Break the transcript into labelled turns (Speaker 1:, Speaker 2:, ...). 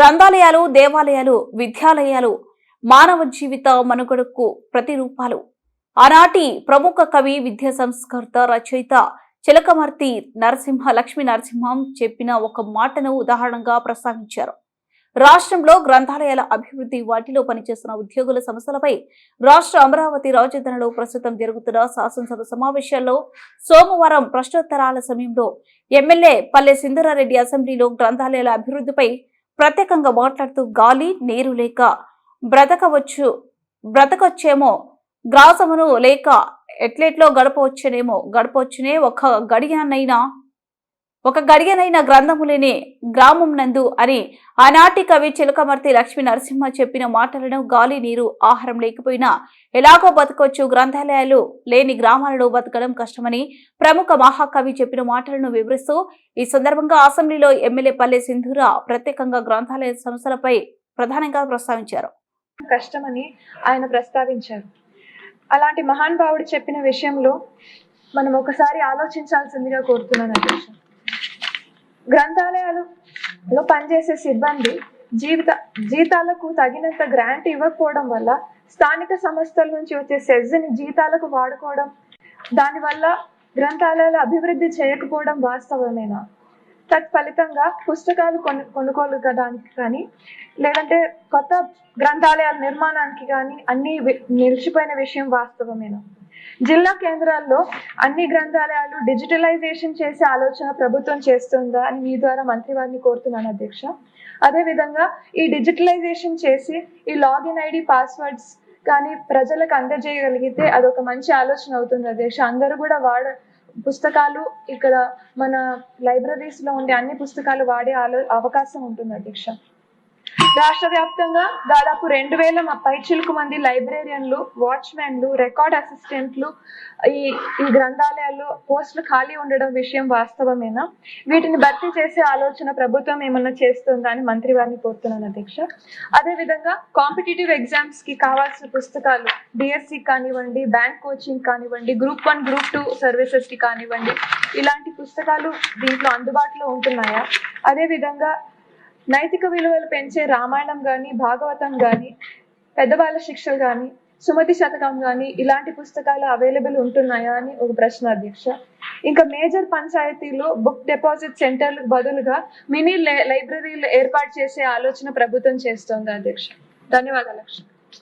Speaker 1: గ్రంథాలయాలు దేవాలయాలు విద్యాలయాలు మానవ జీవిత మనుగడకు ప్రతిరూపాలు. ఆనాటి ప్రముఖ కవి విద్యా సంస్కర్త రచయిత చిలకమర్తి నరసింహ లక్ష్మీ నరసింహం చెప్పిన ఒక మాటను ఉదాహరణగా ప్రస్తావించారు. రాష్ట్రంలో గ్రంథాలయాల అభివృద్ధి వాటిలో పనిచేస్తున్న ఉద్యోగుల సమస్యలపై రాష్ట్ర అమరావతి రాజధానిలో ప్రస్తుతం జరుగుతున్న శాసనసభ సమావేశాల్లో సోమవారం ప్రశ్నోత్తరాల సమయంలో ఎమ్మెల్యే పల్లె సింధురారెడ్డి అసెంబ్లీలో గ్రంథాలయాల అభివృద్ధిపై ప్రత్యేకంగా మాట్లాడుతూ గాలి నీరు లేక బ్రతకవచ్చు బ్రతకొచ్చేమో గ్రాసమును లేక ఎట్లెట్లో గడపవచ్చునేమో గడపవచ్చునే ఒక గడియాన్నైనా ఒక గడియనైన గ్రంథము లేని గ్రామం నందు అని ఆనాటి కవి చిలకమర్తి లక్ష్మీ నరసింహ చెప్పిన మాటలను గాలి నీరు ఆహారం లేకపోయినా ఎలాగో బతకొచ్చు గ్రంథాలయాలు లేని గ్రామాలలో బతకడం కష్టమని ప్రముఖ మహాకవి చెప్పిన మాటలను వివరిస్తూ ఈ సందర్భంగా అసెంబ్లీలో ఎమ్మెల్యే పల్లె సింధూరా ప్రత్యేకంగా గ్రంథాలయ సంస్థలపై ప్రధానంగా ప్రస్తావించారు.
Speaker 2: కష్టమని ఆయన ప్రస్తావించారు. అలాంటి మహానుభావుడు చెప్పిన విషయంలో మనం ఒకసారి ఆలోచించాల్సిందిగా కోరుతున్నాను అధ్యక్ష. గ్రంథాలయాలలో పనిచేసే సిబ్బంది జీవిత జీతాలకు తగినంత గ్రాంట్ ఇవ్వకపోవడం వల్ల స్థానిక సంస్థల నుంచి వచ్చే సెజ్ని జీతాలకు వాడుకోవడం దానివల్ల గ్రంథాలయాలు అభివృద్ధి చేయకపోవడం వాస్తవమేనా? తత్ఫలితంగా పుస్తకాలు కొను కొనుక్కోగడానికి కానీ లేదంటే కొత్త గ్రంథాలయాల నిర్మాణానికి కానీ అన్ని నిలిచిపోయిన విషయం వాస్తవమేనా? జిల్లా కేంద్రాల్లో అన్ని గ్రంథాలయాలు డిజిటలైజేషన్ చేసే ఆలోచన ప్రభుత్వం చేస్తుందా అని మీ ద్వారా మంత్రి వారిని కోరుతున్నాను అధ్యక్ష. అదేవిధంగా ఈ డిజిటలైజేషన్ చేసి ఈ లాగిన్ ఐడి పాస్వర్డ్స్ కానీ ప్రజలకు అందజేయగలిగితే అదొక మంచి ఆలోచన అవుతుంది అధ్యక్ష. అందరూ కూడా వాడ పుస్తకాలు ఇక్కడ మన లైబ్రరీస్లో ఉండే అన్ని పుస్తకాలు వాడే ఆలో అవకాశం ఉంటుంది అధ్యక్ష. రాష్ట్ర వ్యాప్తంగా దాదాపు రెండు వేల మ- పైచిలుకు మంది లైబ్రేరియన్లు వాచ్మెన్లు రికార్డ్ అసిస్టెంట్లు ఈ ఈ గ్రంథాలయాల్లో పోస్టులు ఖాళీ ఉండడం విషయం వాస్తవమేనా? వీటిని భర్తీ చేసే ఆలోచన ప్రభుత్వం ఏమన్నా చేస్తుందా అని మంత్రి వారిని కోరుతున్నాను అధ్యక్ష. అదేవిధంగా కాంపిటేటివ్ ఎగ్జామ్స్కి కావాల్సిన పుస్తకాలు డిఎస్సి కానివ్వండి బ్యాంక్ కోచింగ్ కానివ్వండి గ్రూప్ వన్ గ్రూప్ టూ సర్వీసెస్కి కానివ్వండి ఇలాంటి పుస్తకాలు దీంట్లో అందుబాటులో ఉంటున్నాయా? అదేవిధంగా నైతిక విలువలు పెంచే రామాయణం కానీ భాగవతం కానీ పెద్దవాళ్ళ శిక్షలు కానీ సుమతి శతకం కానీ ఇలాంటి పుస్తకాలు అవైలబుల్ ఉంటున్నాయా అని ఒక ప్రశ్న అధ్యక్ష. ఇంకా మేజర్ పంచాయతీలో బుక్ డిపాజిట్ సెంటర్లకు బదులుగా మినీ లైబ్రరీలు ఏర్పాటు చేసే ఆలోచన ప్రభుత్వం చేస్తోంది అధ్యక్ష. ధన్యవాదాలు